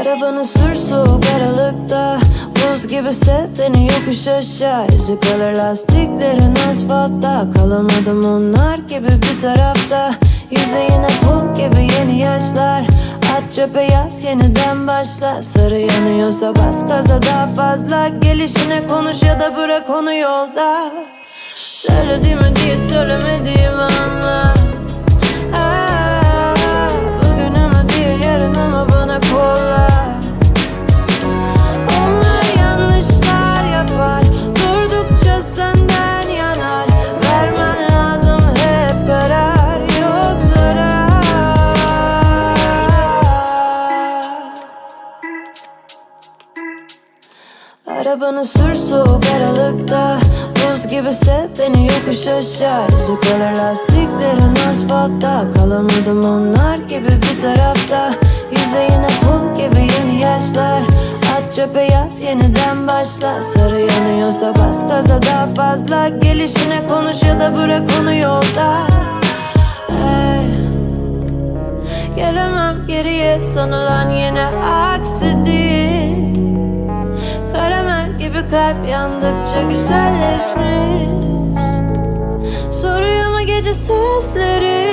Arabanı sür soğuk aralıkta. Buz gibi sev beni yokuş aşağı. Yüzü kalır lastiklerin asfaltta. Kalamadım onlar gibi bir tarafta. Yüzeyine pul gibi yeni yaşlar. At çöpe yaz yeniden başla. Sarı yanıyorsa bas gaza daha fazla. Gelişine konuş ya da bırak onu yolda. Söylediğimi diye söylemediğimi anla Arabanı sür soğuk aralıkta. Buz gibi sev beni yokuş aşağı. Yüzü kalır lastiklerin asfaltta. Kalamadım onlar gibi bir tarafta. Yüzeyine pul gibi yeni yaşlar. At çöpe yaz yeniden başla. Sarı yanıyorsa bas gaza daha fazla. Gelişine konuş ya da bırak onu yolda. Hey. Gelemem geriye sanılan yine aksi değil gibi kalp yandıkça güzelleşmiş. Soruyor mu gece seslerin